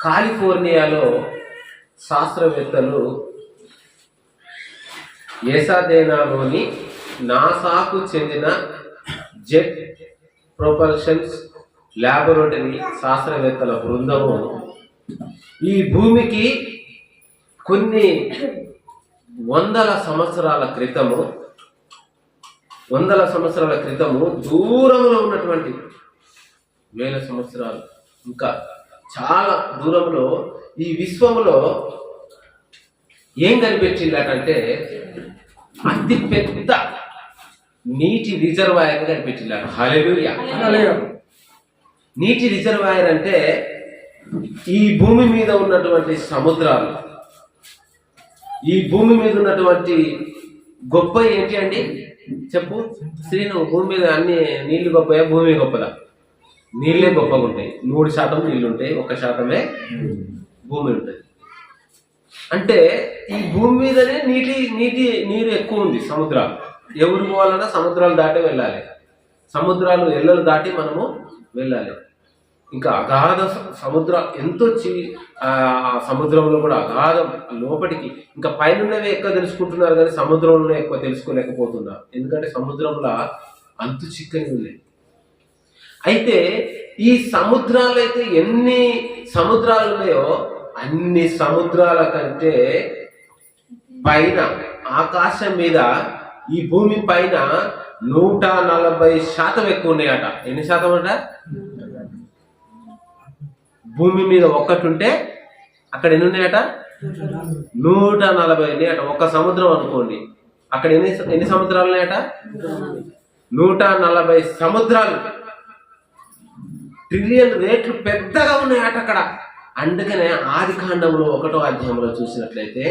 కాలిఫోర్నియాలో శాస్త్రవేత్తలు ఏసాదేనాలోని నాసాకు చెందిన jet ప్రొపల్షన్స్ laboratory శాస్త్రవేత్తల బృందము. ఈ భూమికి కొన్ని వందల సంవత్సరాల క్రితము వందల సంవత్సరాల క్రితము దూరంలో ఉన్నటువంటి వేల సంవత్సరాలు ఇంకా చాలా దూరంలో ఈ విశ్వములో ఏం కనిపెట్టిందటంటే అతి పెద్ద నీటి రిజర్వాయర్ కనిపెట్టిందట హల్లెలూయా. నీటి రిజర్వాయర్ అంటే ఈ భూమి మీద ఉన్నటువంటి సముద్రాలు. ఈ భూమి మీద ఉన్నటువంటి గొప్ప ఏంటి అండి? చెప్పు. శ్రీను భూమి మీద అన్ని నీళ్ళు గొప్పయా? భూమి గొప్పదా? నీళ్ళే గొప్పగా ఉంటాయి మూడు శాతం నీళ్ళు ఉంటాయి ఒక శాతమే భూమి ఉంటుంది. అంటే ఈ భూమి మీదనే నీటి నీటి నీరు ఎక్కువ ఉంది సముద్రాలు. ఎవరు పోవాలన్నా సముద్రాలు దాటి వెళ్ళాలి. సముద్రాలు ఎల్లలు దాటి మనము వెళ్ళాలి. ఇంకా అగాధ సముద్ర ఎంతో చి సముద్రంలో కూడా అగాధం లోపటికి ఇంకా పైనున్నవే ఎక్కువ తెలుసుకుంటున్నారు కానీ సముద్రంలోనే ఎక్కువ తెలుసుకోలేకపోతున్నారు ఎందుకంటే సముద్రంలో అంతు చిక్కని ఉన్నాయి అయితే ఈ సముద్రాలు అయితే ఎన్ని సముద్రాలు ఉన్నాయో అన్ని సముద్రాల కంటే పైన ఆకాశం మీద ఈ భూమి పైన నూట నలభై శాతం ఎక్కువ ఉన్నాయట ఎన్ని శాతం అంట? భూమి మీద ఒక్కటి ఉంటే అక్కడ ఎన్ని ఉన్నాయట నూట నలభై ఉన్నాయట. ఒక సముద్రం అనుకోండి. అక్కడ ఎన్ని ఎన్ని సముద్రాలు ఉన్నాయట నూట నలభై సముద్రాలు ట్రిలియన్ రేట్లు పెద్దగా ఉన్నాయట అక్కడ. అందుకనే ఆది కాండంలో ఒకటో అధ్యాయంలో చూసినట్లయితే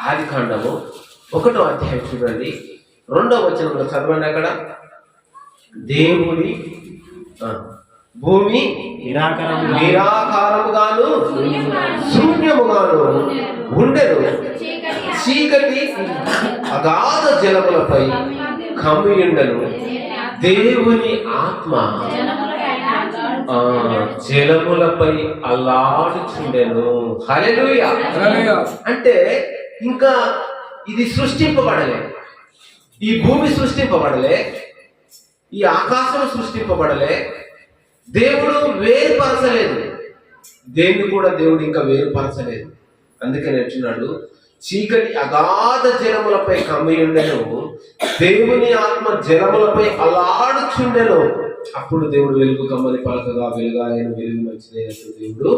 ఆది కాండము ఒకటో అధ్యాయం చూడండి. రెండో వచనంలో చదవండి అక్కడ. దేవుడి భూమి నిరాకరముగా నిరాకారముగాను శూన్యముగాను ఉండెను. చీకటి అగాధ జలములపై కమ్మియుండను. దేవుని ఆత్మ జలములపై అల్లాడుచుండెను. అంటే ఇంకా ఇది సృష్టింపబడలే. ఈ భూమి సృష్టింపబడలే. ఈ ఆకాశం సృష్టింపబడలే. దేవుడు వేరుపరచలేదు. దేన్ని కూడా దేవుడు ఇంకా వేరుపరచలేదు. అందుకని అంటున్నాడు చీకటి అగాధ జలములపై కమ్మియుండెను దేవుని ఆత్మ జలములపై అలాడుచుండెను అప్పుడు దేవుడు వెలుగు కమ్మని పలకగా వెలుగా వెలుగాయన వెలుగు మంచిదైనట్టు దేవుడు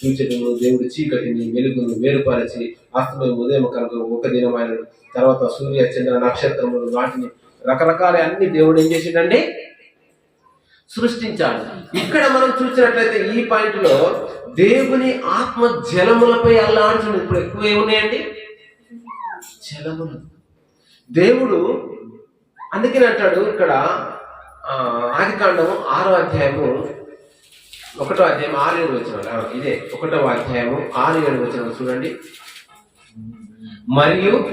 చూచెను దేవుడు చీకటిని వెలుగును వేరుపరచి అస్తమయం ఉదయం కనుక ఒక దినమైన తర్వాత సూర్య చంద్ర నక్షత్రములు వాటిని రకరకాల అన్ని దేవుడు ఏం చేసిండండి? సృష్టించాడు. ఇక్కడ మనం చూసినట్లయితే ఈ పాయింట్లో దేవుని ఆత్మ జలములపై అల్లాడుతుంది ఇప్పుడు ఎక్కువ ఏమున్నాయండి జలములు. దేవుడు అందుకని అంటాడు ఇక్కడ ఆది కాండము ఆరో అధ్యాయము ఒకటో అధ్యాయం ఆరు ఏడు వచ్చిన ఇదే ఒకటో అధ్యాయము ఆరు ఏడు వచ్చిన చూడండి. మరియు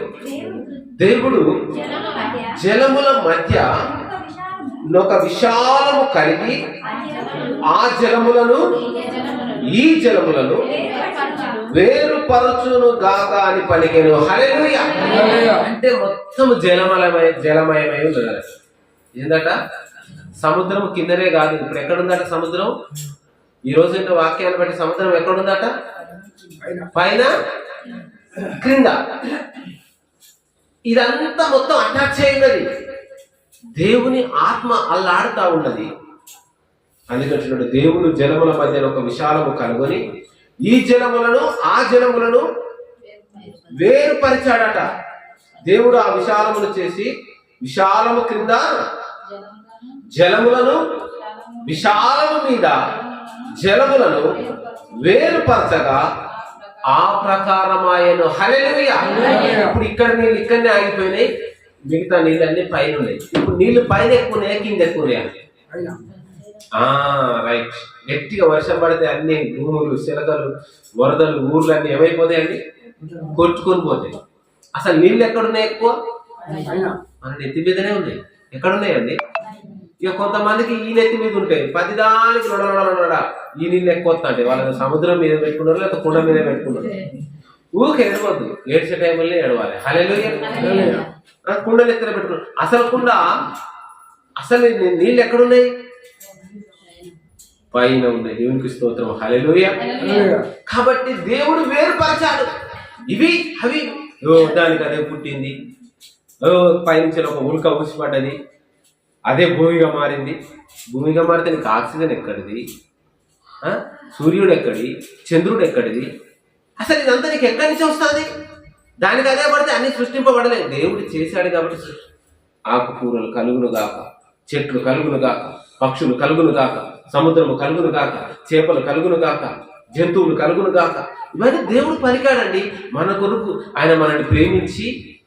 దేవుడు జలముల మధ్య ఒక విశాలము కలిగి ఆ జలములను ఈ జలములను వేరుపరచును గాక అని పలికెను. హల్లెలూయా. అంటే మొత్తం జలమలమయ జలమయమై ఉన్నది ఏందట? సముద్రం కిందనే కాదు. ఇప్పుడు ఎక్కడుందట సముద్రం? ఈ రోజు వాక్యాన్ని బట్టి సముద్రం ఎక్కడుందట? పైన క్రింద. ఇదంతా మొత్తం అటాచ్ అయినది దేవుని ఆత్మ అల్లాడుతా ఉన్నది. అందుకంటున్నాడు దేవుడు జలముల మధ్య ఒక విశాలము కనుగొని ఈ జలములను ఆ జలములను వేరుపరిచాడట. దేవుడు ఆ విశాలమును చేసి విశాలము క్రింద జలములను విశాలము మీద జలములను వేరుపరచగా ఆ ప్రకారమాయను. హల్లెలూయా. హల్లెలూయా. ఇప్పుడు ఇక్కడ నీళ్ళు ఇక్కడనే ఆగిపోయినాయి మిగతా నీళ్ళన్నీ పైన ఉన్నాయి ఇప్పుడు నీళ్ళు పైన ఎక్కువ ఉన్నాయా కింద ఎక్కువ రైట్. గట్టిగా వర్షం పడితే అన్ని భూములు శిలకలు వరదలు ఊర్లు అన్ని ఏమైపోతాయండి? కొట్టుకొని పోతాయి. అసలు నీళ్ళు ఎక్కడున్నాయి ఎక్కువ? మన నెత్తి మీదనే ఉన్నాయి. ఎక్కడున్నాయండి? ఇక కొంతమందికి ఈ నెత్తి మీద ఉంటాయి. పది దానికి నొడనొడనొడ ఈ నీళ్ళు ఎక్కువ వస్తాయి వాళ్ళని సముద్రం మీద పెట్టుకున్నారు లేదా కుండ మీద పెట్టుకున్నారు. ఊరికి ఎడవద్దు ఏడ్చే టైంలో ఏడవాలి. హలేలు కుండలు ఎత్తున పెట్టుకున్నారు. అసలు కుండ అసలు నీళ్ళు ఎక్కడున్నాయి? పైన ఉన్నాయి. దేవునికి స్తోత్రం. హల్లెలూయా. కాబట్టి దేవుడు వేరుపరచాడు. ఇవి అవి. దానికి అదే పుట్టింది. పైనుంచి ఒక ఉల్క ఊసిపడ్డది. అదే భూమిగా మారింది. భూమిగా మారితే నీకు ఆక్సిజన్ ఎక్కడిది? సూర్యుడు ఎక్కడి చంద్రుడు ఎక్కడిది? అసలు ఇదంతా నీకు ఎక్కడి నుంచి వస్తుంది? దానికి అదే పడితే అన్ని సృష్టింపబడలేదు. దేవుడు చేశాడు కాబట్టి ఆకుకూరలు కలుగును గాక చెట్లు కలుగును గాక పక్షులు కలుగును గాక సముద్రము కలుగును గాక చేపలు కలుగును గాక జంతువులు కలుగును గాక. ఇవన్నీ దేవుడు పలికాడండి. మన కొరకు ఆయన మనల్ని ప్రేమించి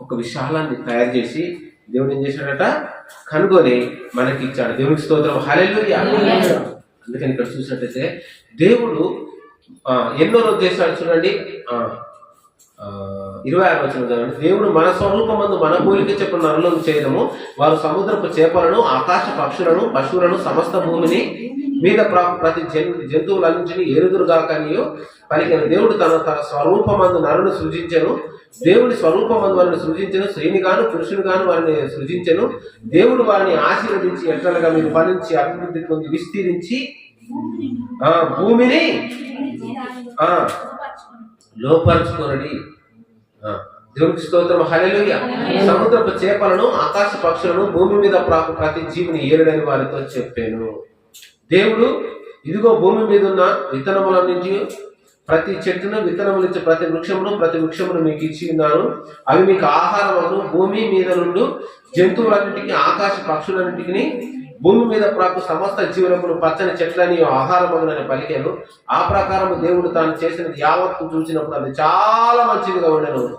ఒక విశాలాన్ని తయారు చేసి దేవుడు ఏం చేశాడట? కనుగొని మనకి ఇచ్చాడు దేవునికి స్తోత్రం. హల్లెలూయా. అందుకని ఇక్కడ చూసినట్టయితే దేవుడు ఎన్నో రోజు చేశాడు చూడండి. ఇరవై ఆరు వచ్చిన చదవండి. దేవుడు మన స్వరూపమందు మన పోలిక చెప్పిన నరులను చేయడము వారు సముద్రపు చేపలను ఆకాశ పక్షులను పశువులను సమస్త భూమిని మీద ప్రతి జంతు జంతువులన్నింటినీ ఏరుదురుగాకనియో పలికిన దేవుడు తన తన స్వరూపమందు నరును సృజించను. దేవుడి స్వరూపమందు వారిని సృజించను. స్త్రీని పురుషునిగాను పురుషుని వారిని సృజించను. దేవుడు వారిని ఆశీర్వదించి ఎట్లనగా మీరు ఫలించి అభివృద్ధి పొంది విస్తీరించి ఆ భూమిని ఆ, దేవునికి స్తోత్రం. హల్లెలూయా. సముద్రపు చేపలను ఆకాశ పక్షులను భూమి మీద ప్రాకు ప్రతి జీవిని ఏలుడని వారితో చెప్పాను. దేవుడు ఇదిగో భూమి మీద ఉన్న విత్తనములన్నింటి ప్రతి చెట్టును విత్తనములు ఇచ్చే ప్రతి వృక్షమును ప్రతి వృక్షమును మీకు ఇచ్చి ఉన్నాను. అవి మీకు ఆహారమును భూమి మీద నుండి జంతువులన్నిటికీ ఆకాశ పక్షులన్నిటికీ భూమి మీద ప్రాకు సమస్త జీవులకు పచ్చని చెట్లని ఆహారమగునని పలికాను. ఆ ప్రకారం దేవుడు తాను చేసినది యావత్తు చూసినప్పుడు అది చాలా మంచిదిగా ఉండను.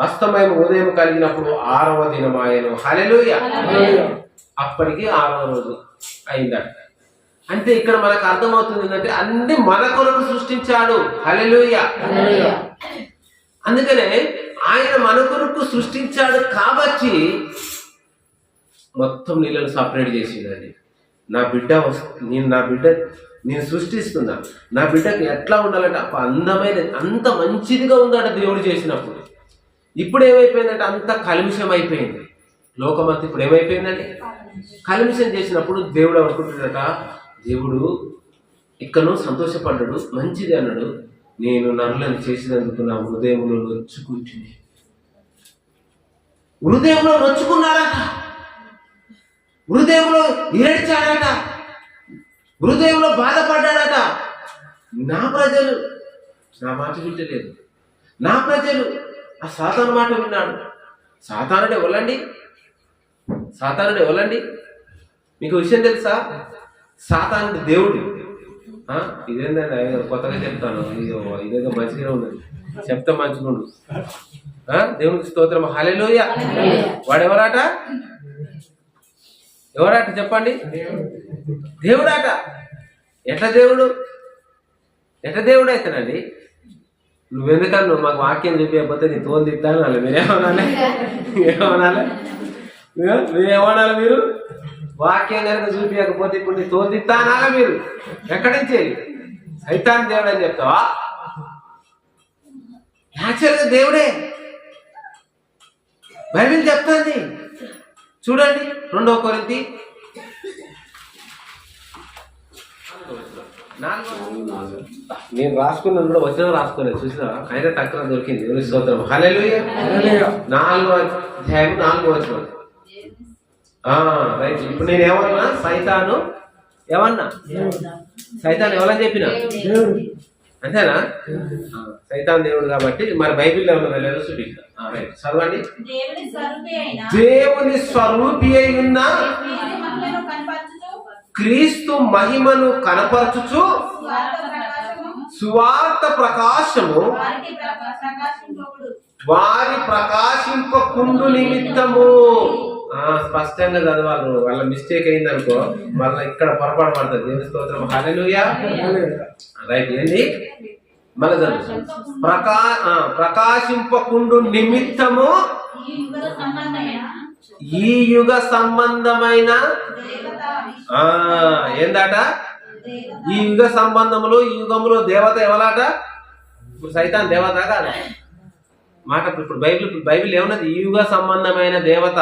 అస్తమయం ఉదయం కలిగినప్పుడు ఆరవ దినమాయను. హలెలుయ అప్పటికి ఆరవ రోజు అయిందట. అంటే ఇక్కడ మనకు అర్థమవుతుంది ఏంటంటే అన్ని మన కొరకు సృష్టించాడు హలెలుయ అందుకనే ఆయన మన కొరకు సృష్టించాడు కాబట్టి మొత్తం నీళ్ళను సపరేట్ చేసిందండి. నా బిడ్డ నేను నా బిడ్డ నేను సృష్టిస్తున్నా. నా బిడ్డకి ఎట్లా ఉండాలంటే అప్ప అందమైన అంత మంచిదిగా ఉందట దేవుడు చేసినప్పుడు. ఇప్పుడు ఏమైపోయిందంటే అంత కలుషం అయిపోయింది. లోకమంతా ఇప్పుడు ఏమైపోయిందండి కలుషం చేసినప్పుడు దేవుడు అనుకుంటున్నట దేవుడు ఇక్కను సంతోషపడ్డాడు మంచిది అన్నాడు. నేను నరులను చేసినందుకు నా హృదయంలో నొచ్చుకుంటుంది. హృదయంలో నొచ్చుకున్నారా హృదయంలో ఏడ్చాడట. హృదయంలో బాధపడ్డాడట. నా ప్రజలు నా మాట వింటలేదు. నా ప్రజలు ఆ సాతాను మాట విన్నాడు. సాతానుడు ఎవరండి సాతానుడు ఎవరండి మీకు విషయం తెలుసా? సాతానుడు దేవుడు. ఆయన కొత్తగా చెప్తాను. ఇదో ఇదేదో మంచిగా ఉన్నది చెప్తే మంచిగా ఉండు ఆ? దేవునికి స్తోత్రం. హలెలోయ వాడెవరాట? ఎవరాట చెప్పండి? దేవుడాట ఎట్లా దేవుడు? ఎట్లా దేవుడు అవుతానండి నువ్వెందుకన్నా నువ్వు మాకు వాక్యం చెప్పకపోతే నీ తోలు తిట్టాను అలా మీరేమనాలి? ఏమనాలి మీరేమనాలి మీరు? వాక్యం కనుక చూపించకపోతే ఇప్పుడు నీ తోలు తిట్టానాలా మీరు? ఎక్కడి నుంచి? సైతాన్ దేవుడు అని చెప్తావా యాక్చువల్గా దేవుడే. బైబిల్ చెప్తాంది. చూడండి రెండవ కొరింతి. నాలుగో. నేను రాసుకున్నాను కూడా వచ్చిన రాసుకోలేదు చూసిన? అయినా టక్కన దొరికింది. స్తోత్రం. హల్లెలూయా. నాలుగో అధ్యాయం నాలుగో వచ్చిన రైట్. ఇప్పుడు నేను ఏమన్నా? సైతాను? ఏమన్నా? సైతాన్ ఎవరని చెప్పిన? అంతేనా? సైతాన్ దేవుడు కాబట్టి మరి బైబిల్లో ఉన్న వెళ్ళారు చూపిస్తా. చదవండి. దేవుని స్వరూపి అయి ఉన్న క్రీస్తు మహిమను కనపరచుచు. సువార్త ప్రకాశము. వారి ప్రకాశింపకుండు నిమిత్తము. స్పష్టంగా చదవాలి నువ్వు. వాళ్ళ మిస్టేక్ అయింది అనుకో మళ్ళీ ఇక్కడ పొరపాటు పడుతుంది. దేవుని స్తోత్రం? హల్లెలూయా రైట్ ఏంది? మళ్ళీ చదువు. ప్రకా ప్రకాశింపకుండు నిమిత్తము ఈ యుగ సంబంధమైన ఏందట? ఈ యుగ సంబంధములు ఈ యుగములో దేవత ఎవలాట? ఇప్పుడు సైతాన్ దేవత కాదు. మాట ఇప్పుడు బైబిల్ ఇప్పుడు బైబిల్ ఏమన్నది? ఈ యుగ సంబంధమైన దేవత.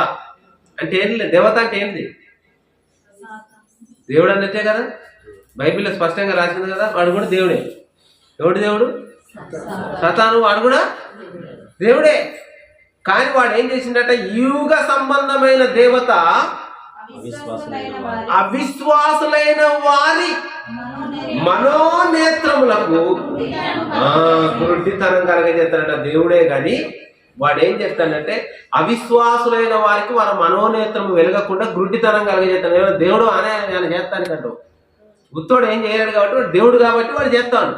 అంటే ఏంది దేవత అంటే ఏంది? దేవుడు అన్నట్టే కదా? బైబిల్లో స్పష్టంగా రాసింది కదా వాడు కూడా దేవుడే. ఎవడు దేవుడు? సతాను. వాడు కూడా దేవుడే. కానీ వాడు ఏం చేసిండట? యుగ సంబంధమైన దేవత అవిశ్వాసులైన వారి మనోనేత్రములకు మనోనేత్రములకు గురుడితనం కలగజేస్తాడట దేవుడే. కానీ వాడు ఏం చేస్తాడంటే అవిశ్వాసులైన వారికి వాళ్ళ మనోనేత్రం వెలగకుండా గుడ్డితనం కలగజేస్తాడు. దేవుడు అనే ఆయన చేస్తానికంటూ. గుత్తోడు ఏం చేయలేడు కాబట్టి వాడు దేవుడు కాబట్టి వాడు చేస్తాను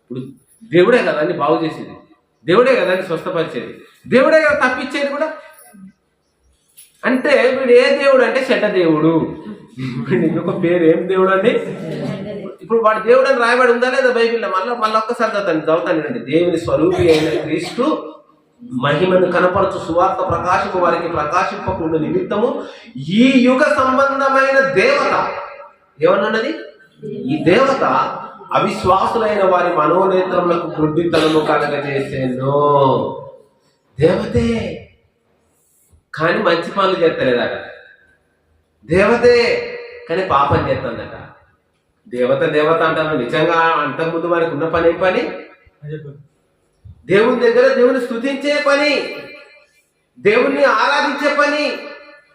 ఇప్పుడు దేవుడే కదా అన్ని బాగు చేసేది. దేవుడే కదా అన్ని స్వస్థపరిచేది. దేవుడే కదా తప్పించేది కూడా. అంటే వీడు ఏ దేవుడు అంటే చెడ్డ దేవుడు. ఇంకొక పేరు ఏం దేవుడు అండి? ఇప్పుడు వాడు దేవుడు అని రాయబడి ఉందా లేదా బైబిల్లో? మళ్ళీ మళ్ళీ ఒక్కసారి చదువుతాను చదువుతానండి దేవుని స్వరూపి అయిన క్రీస్తు మహిమను కనపరచు సువార్త ప్రకాశము వారికి ప్రకాశింపకుండా నిమిత్తము. ఈ యుగ సంబంధమైన దేవత ఏమన్నది? ఈ దేవత అవిశ్వాసులైన వారి మనోనేత్రములకు గుడ్డితనము కలగజేసేను. దేవతే. కానీ మంచి పనులు చేస్తలేదట. దేవతే. కానీ పాపం చేస్తుందట. దేవత దేవత అంటారు నిజంగా అంతకుముందు వారికి ఉన్న పని పని? దేవుని దగ్గర దేవుని స్థుతించే పని. దేవుణ్ణి ఆరాధించే పని.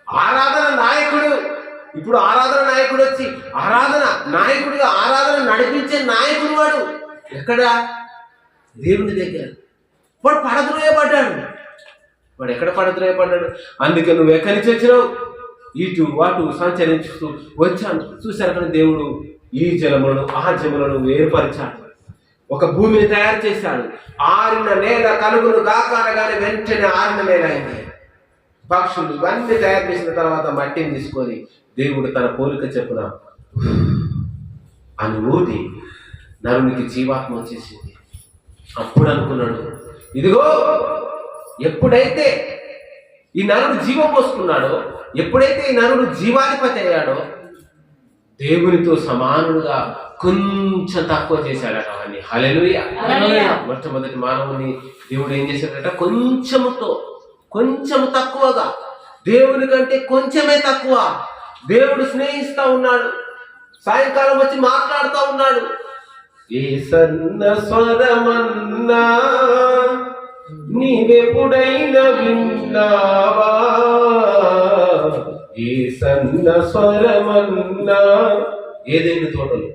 ఆరాధన నాయకుడు. ఇప్పుడు ఆరాధన నాయకుడు వచ్చి ఆరాధన నాయకుడిగా ఆరాధన నడిపించే నాయకుడు వాడు ఎక్కడ? దేవుని దగ్గర. వాడు పడద్రోయబడ్డాడు. వాడు ఎక్కడ పడద్రోయబడ్డాడు? అందుకే నువ్వు ఎక్కడి నుంచి వచ్చినావు? ఇటు అటు సంచరించుతూ వచ్చాను. చూశాను అక్కడ దేవుడు? ఈ జలములను ఆ జలములను వేరుపరిచాడు. ఒక భూమిని తయారు చేశాడు. ఆరిన నేల కలుగును కాకానగానే వెంటనే ఆరిన నేల అయింది. పక్షులు ఇవన్నీ తయారు చేసిన తర్వాత మట్టిని తీసుకొని దేవుడు తన పోలిక చెప్పున అని ఊది నరునికి జీవాత్మ వచ్చేసింది అప్పుడు అనుకున్నాడు ఇదిగో ఎప్పుడైతే ఈ నరుడు జీవం పోసుకున్నాడో ఎప్పుడైతే ఈ నరుడు జీవాధిపతి అయ్యాడో దేవునితో సమానుడుగా కొంచెం తక్కువ చేశాడట అవన్నీ. హలెలుయ. మొట్టమొదటి మానవుని దేవుడు ఏం చేశాడట? కొంచెముతో కొంచెం తక్కువగా. దేవుని కంటే కొంచెమే తక్కువ. దేవుడు స్నేహిస్తా ఉన్నాడు. సాయంకాలం వచ్చి మాట్లాడుతూ ఉన్నాడు. ఏ సన్న స్వరమన్నా నీవెప్పుడైనా విన్నావా? ఈ సన్న స్వరమన్నా ఏదైనా తోటలు?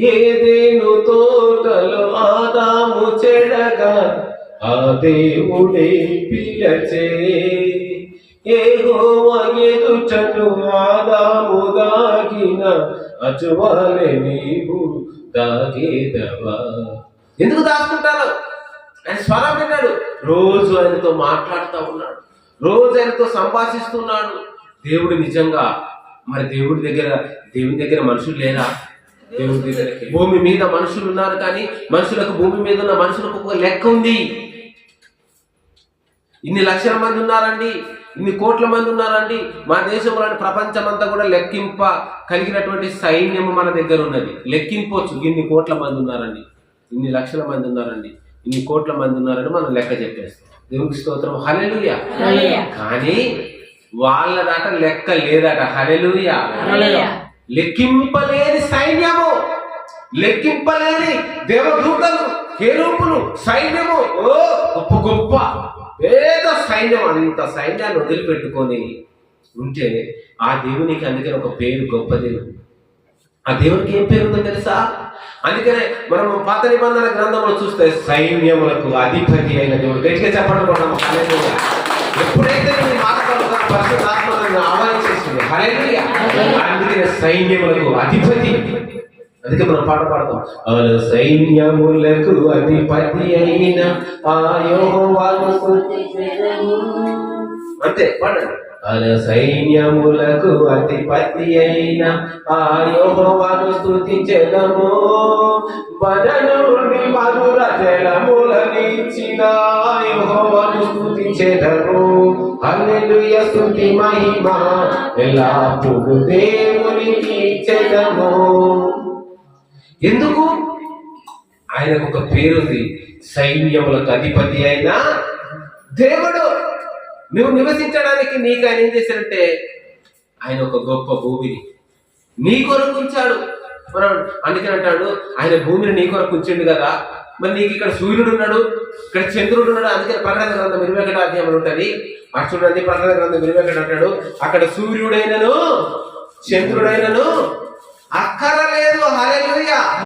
ఏదేను తోటలు ఆదాము చెడగా ఆ దేవుడే పిలచే. ఏహోవ ఎదుటను ఆదాము దాగిన అచువాలే నీవు దాగేదవా? ఎందుకు దాచుకుంటారు ఆయన స్వరం విన్నాడు. రోజు ఆయనతో మాట్లాడుతూ ఉన్నాడు. రోజు ఆయనతో సంభాషిస్తున్నాడు. దేవుడు నిజంగా మరి దేవుడి దగ్గర దేవుని దగ్గర మనుషులు లేరా? దేవుడి దగ్గర భూమి మీద మనుషులు ఉన్నారు కానీ మనుషులకు భూమి మీద ఉన్న మనుషులకు ఒక లెక్క ఉంది. ఇన్ని లక్షల మంది ఉన్నారండి ఇన్ని కోట్ల మంది ఉన్నారండి మా దేశంలోని ప్రపంచం అంతా కూడా లెక్కింప కలిగినటువంటి సైన్యము మన దగ్గర ఉన్నది. లెక్కింపవచ్చు ఇన్ని కోట్ల మంది ఉన్నారండి ఇన్ని లక్షల మంది ఉన్నారండి ఇన్ని కోట్ల మంది ఉన్నారని మనం లెక్క చెప్పేస్తాం. దేవునికి స్తోత్రం. హల్లెలూయా. కానీ వాళ్ళ దాట లెక్క లేదట. హల్లెలూయా. లెక్కింపలేని సైన్యము. లెక్కింపలేని దేవదూతలు కేరూపులు సైన్యము. ఓ గొప్ప గొప్ప. పేద సైన్యం అంత సైన్యాన్ని వదిలిపెట్టుకొని ఉంటే ఆ దేవునికి అందుకని ఒక పేరు గొప్ప దేవుడు. ఆ దేవునికి ఏం పేరు ఉందో తెలుసా? అందుకనే మనం పాత నిబంధన గ్రంథంలో చూస్తే సైన్యములకు అధిపతి అయిన దేవుడు. గట్టిగా చెప్పండి. ఎప్పుడైతే నువ్వు పరిశుద్ధాత్మ నన్ను ఆహ్వానించేసింది హల్లెలూయా. అందుకనే సైన్యములకు అధిపతి. అందుకే మనం పాట పాడతాం. సైన్యములకు అధిపతి అయిన ఆ యెహోవాను అంతే పాడండి. తన సైన్యములకు అధిపతి అయిన ఆ యోహోవాను స్తుతించెదము. వన నుండి మధుర జలములనిచ్చిన యెహోవాను స్తుతించెదము. హల్లెలూయా స్థుతి మహిమ ఎల్లప్పుడూ దేవునికి చెదము ఎందుకు? ఆయనకు ఒక పేరుంది. సైన్యములకు అధిపతి అయిన దేవుడు. నువ్వు నివసించడానికి నీకు ఆయన ఏం చేశాడంటే ఆయన ఒక గొప్ప భూమిని నీ కొరకు ఉంచాడు. మనం అందుకని అంటాడు ఆయన భూమిని నీ కొరకు ఉంచిండు కదా. మరి నీకు ఇక్కడ సూర్యుడు ఉన్నాడు ఇక్కడ చంద్రుడు ఉన్నాడు అందుకని ప్రకటన గ్రంథం ఇరవై ఒకటి అధ్యాయం ఉంటుంది. అటు చూడండి ప్రకటన గ్రంథం ఇరవై ఒకటి అంటాడు అక్కడ సూర్యుడైనను చంద్రుడైనను అక్కరలేదు. హల్లెలూయా!